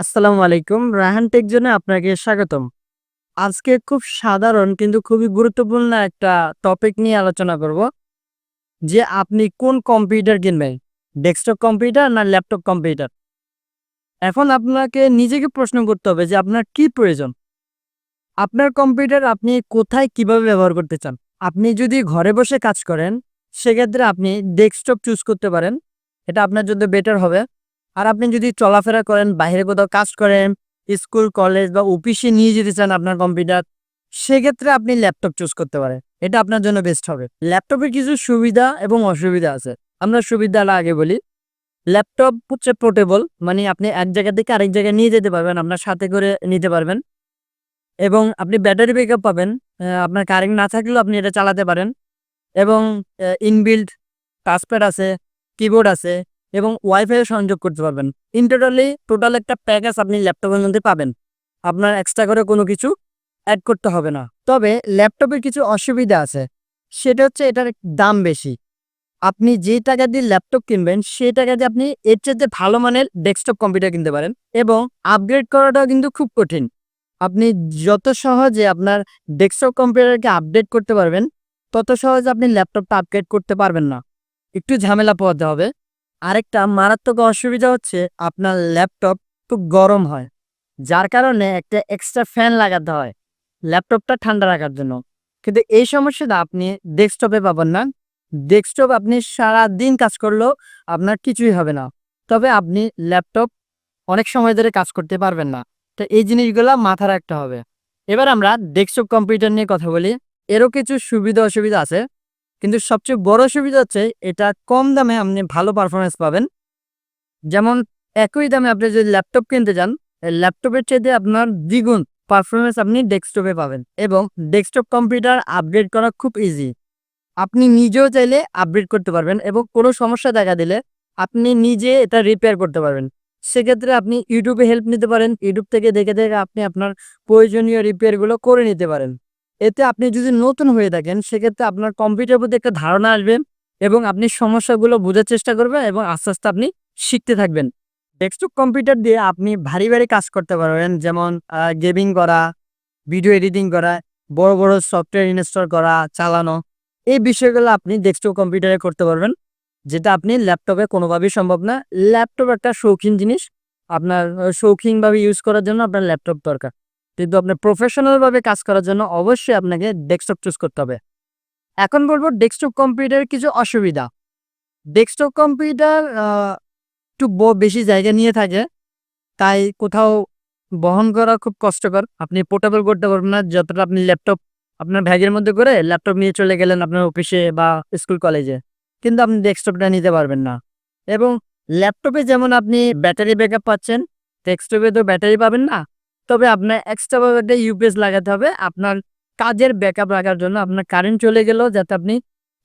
আসসালামু আলাইকুম। রাহান টেক জোনে আপনাকে স্বাগতম। আজকে খুব সাধারণ কিন্তু খুবই গুরুত্বপূর্ণ একটা টপিক নিয়ে আলোচনা করব, যে আপনি কোন কম্পিউটার কিনবেন, ডেস্কটপ কম্পিউটার না ল্যাপটপ কম্পিউটার? এখন আপনাকে নিজেকে প্রশ্ন করতে হবে যে আপনার কি প্রয়োজন? আপনার কম্পিউটার আপনি কোথায় কীভাবে ব্যবহার করতে চান? আপনি যদি ঘরে বসে কাজ করেন, সেক্ষেত্রে আপনি ডেস্কটপ চুজ করতে পারেন। এটা আপনার জন্য বেটার হবে। আর আপনি যদি চলাফেরা করেন, বাইরে কোথাও কাজ করেন, স্কুল, কলেজ বা অফিসে নিয়ে যেতে চান আপনার কম্পিউটার সেক্ষেত্রে আপনি ল্যাপটপ চুজ করতে পারেন। এটা আপনার জন্য বেস্ট হবে। ল্যাপটপের কিছু সুবিধা এবং অসুবিধা আছে। আমরা সুবিধাটা আগে বলি। ল্যাপটপ হচ্ছে পোর্টেবল মানে আপনি এক জায়গা থেকে আরেক জায়গায় নিয়ে যেতে পারবেন, আপনার সাথে করে নিতে পারবেন। এবং আপনি ব্যাটারি ব্যাকআপ পাবেন। আপনার কারেন্ট না থাকলেও আপনি এটা চালাতে পারেন। এবং ইনবিল্ড টাচপ্যাড আছে কিবোর্ড আছে এবং ওয়াইফাই সংযোগ করতে পারবেন। ইন টোটালি একটা প্যাকেজ আপনি ল্যাপটপের মধ্যে পাবেন। আপনার এক্সট্রা করে কোনো কিছু অ্যাড করতে হবে না। তবে ল্যাপটপের কিছু অসুবিধা আছে। সেটা হচ্ছে এটার দাম বেশি। আপনি যে টাকা দিয়ে ল্যাপটপ কিনবেন, সেই টাকা দিয়ে আপনি এর চাইতে ভালো মানের ডেস্কটপ কম্পিউটার কিনতে পারেন এবং আপগ্রেড করাটাও কিন্তু খুব কঠিন। আপনি যত সহজে আপনার ডেস্কটপ কম্পিউটারকে আপডেট করতে পারবেন, তত সহজে আপনি ল্যাপটপটা আপগ্রেড করতে পারবেন না। একটু ঝামেলা পোহাতে হবে। আরেকটা মারাত্মক অসুবিধা হচ্ছে আপনার ল্যাপটপ খুব গরম হয়, যার কারণে একটা এক্সট্রা ফ্যান লাগাতে হয়, ল্যাপটপটা ঠান্ডা রাখার জন্য। কিন্তু এই সমস্যাটা আপনি ডেস্কটপে পাবেন না। ডেস্কটপ আপনি সারা দিন কাজ করলেও আপনার কিছুই হবে না। তবে আপনি ল্যাপটপ অনেক সময় ধরে কাজ করতে পারবেন না। তো এই জিনিসগুলো মাথা রাখতে হবে। এবার আমরা ডেস্কটপ কম্পিউটার নিয়ে কথা বলি। এরও কিছু সুবিধা অসুবিধা আছে। কিন্তু সবচেয়ে বড় সুবিধা হচ্ছে, এটা কম দামে আপনি ভালো পারফরমেন্স পাবেন। যেমন, একই দামে আপনি যদি ল্যাপটপ কিনতে যান ল্যাপটপের চেয়ে আপনার দ্বিগুণ পারফরমেন্স আপনি ডেস্কটপে পাবেন এবং ডেস্কটপ কম্পিউটার আপগ্রেড করা খুব ইজি আপনি নিজেও চাইলে আপগ্রেড করতে পারবেন এবং কোনো সমস্যা দেখা দিলে আপনি নিজে এটা রিপেয়ার করতে পারবেন। সেক্ষেত্রে আপনি ইউটিউবে হেল্প নিতে পারেন। ইউটিউব থেকে দেখে দেখে আপনি আপনার প্রয়োজনীয় রিপেয়ারগুলো করে নিতে পারেন। এতে আপনি যদি নতুন হয়ে থাকেন, সেক্ষেত্রে আপনার কম্পিউটার প্রতি একটা ধারণা আসবে এবং আপনি সমস্যাগুলো বোঝার চেষ্টা করবেন এবং আস্তে আস্তে আপনি শিখতে থাকবেন। ডেস্কটপ কম্পিউটার দিয়ে আপনি ভারী ভারী কাজ করতে পারবেন, যেমন গেমিং করা ভিডিও এডিটিং করা, বড় বড় সফটওয়্যার ইনস্টল করা, চালানো। এই বিষয়গুলো আপনি ডেস্কটপ কম্পিউটারে করতে পারবেন, যেটা আপনি ল্যাপটপে কোনোভাবেই সম্ভব না। ল্যাপটপ একটা শৌখিন জিনিস। আপনার শৌখিনভাবে ইউজ করার জন্য আপনার ল্যাপটপ দরকার। কিন্তু আপনার প্রফেশনাল ভাবে কাজ করার জন্য অবশ্যই আপনাকে ডেস্কটপ চুজ করতে হবে। এখন বলব ডেস্কটপ কম্পিউটারের কিছু অসুবিধা। ডেস্কটপ কম্পিউটার একটু বেশি জায়গা নিয়ে থাকে, তাই কোথাও বহন করা খুব কষ্টকর। আপনি পোর্টেবল করতে পারবেন না, যতটা আপনি ল্যাপটপ আপনার ব্যাগের মধ্যে করে ল্যাপটপ নিয়ে চলে গেলেন আপনার অফিসে বা স্কুল কলেজে কিন্তু আপনি ডেস্কটপটা নিতে পারবেন না। এবং ল্যাপটপে যেমন আপনি ব্যাটারি ব্যাকআপ পাচ্ছেন ডেস্কটপে তো ব্যাটারি পাবেন না তবে আপনার এক্সট্রাভাবে একটা ইউপিএস লাগাতে হবে। আপনার কাজের ব্যাকআপ রাখার জন্য আপনার কারেন্ট চলে গেলেও যাতে আপনি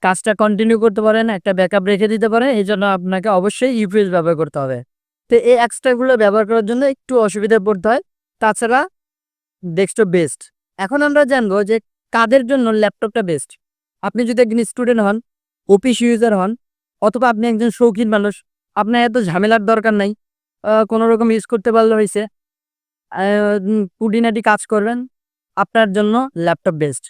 কাজটা কন্টিনিউ করতে পারেন একটা ব্যাকআপ রেখে দিতে পারেন। এই জন্য আপনাকে অবশ্যই ইউপিএস ব্যবহার করতে হবে। তো এই এক্সট্রাগুলো ব্যবহার করার জন্য একটু অসুবিধায় পড়তে হয়। তাছাড়া ডেস্কটপ বেস্ট এখন আমরা জানব যে কাদের জন্য ল্যাপটপটা বেস্ট আপনি যদি একজন স্টুডেন্ট হন অফিস ইউজার হন অথবা আপনি একজন শৌখিন মানুষ আপনার এত ঝামেলার দরকার নাই। আহ, কোনো রকম ইউজ করতে পারলে হয়েছে কুডিনাটি কাজ করবেন, আপনার জন্য ল্যাপটপ বেস্ট।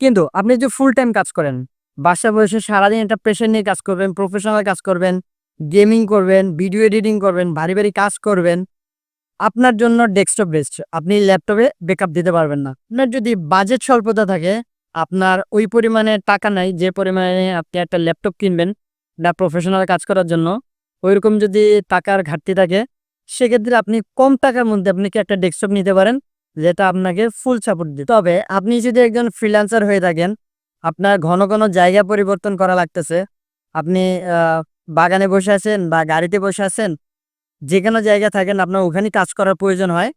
কিন্তু আপনি যে ফুল টাইম কাজ করেন, বাসা বসে সারাদিন একটা প্রেশার নিয়ে কাজ করবেন প্রফেশনাল কাজ করবেন গেমিং করবেন ভিডিও এডিটিং করবেন ভারী ভারী কাজ করবেন, আপনার জন্য ডেস্কটপ বেস্ট আপনি ল্যাপটপে ব্যাকআপ দিতে পারবেন না। আপনার যদি বাজেট স্বল্পতা থাকে, আপনার ওই পরিমাণে টাকা নাই, যে পরিমাণে আপনি একটা ল্যাপটপ কিনবেন, না প্রফেশনাল কাজ করার জন্য, ওইরকম যদি টাকার ঘাটতি থাকে সেক্ষেত্রে আপনি কম টাকার মধ্যে আপনি কি একটা ডেস্কটপ নিতে পারেন, যেটা আপনাকে ফুল সাপোর্ট দিবে। তবে আপনি যদি একজন ফ্রিল্যান্সার হয়ে থাকেন, আপনার ঘন ঘন জায়গা পরিবর্তন করা লাগতেছে। আপনি বাগানে বসে আছেন বা গাড়িতে বসে আছেন যে কোনো জায়গা থাকেন, আপনার ওখানে কাজ করার প্রয়োজন হয়।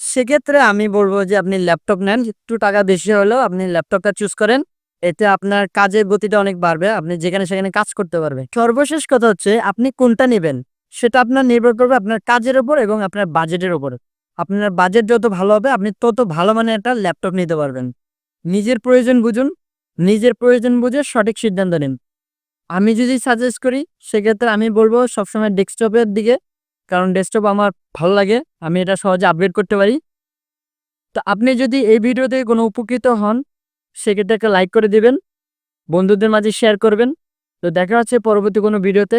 সেক্ষেত্রে আমি বলব যে আপনি ল্যাপটপ নেন, একটু টাকা বেশি হলেও আপনি ল্যাপটপটা চুজ করেন, এতে আপনার কাজের গতিটা অনেক বাড়বে, আপনি যেখানে সেখানে কাজ করতে পারবেন। সর্বশেষ কথা হচ্ছে, আপনি কোনটা নেবেন? সেটা আপনার নির্ভর করবে আপনার কাজের উপর এবং আপনার বাজেটের উপর। আপনার বাজেট যত ভালো হবে, আপনি তত ভালো মানে একটা ল্যাপটপ নিতে পারবেন। নিজের প্রয়োজন বুঝুন, নিজের প্রয়োজন বুঝে সঠিক সিদ্ধান্ত নিন। আমি যদি সাজেস্ট করি, সেক্ষেত্রে আমি বলব সবসময় ডেস্কটপের দিকে, কারণ ডেস্কটপ আমার ভালো লাগে, আমি এটা সহজে আপগ্রেড করতে পারি। তো আপনি যদি এই ভিডিও থেকে কোনো উপকৃত হন, সেক্ষেত্রে একটা লাইক করে দিবেন, বন্ধুদের মাঝে শেয়ার করবেন। তো দেখা হচ্ছে পরবর্তী কোনো ভিডিওতে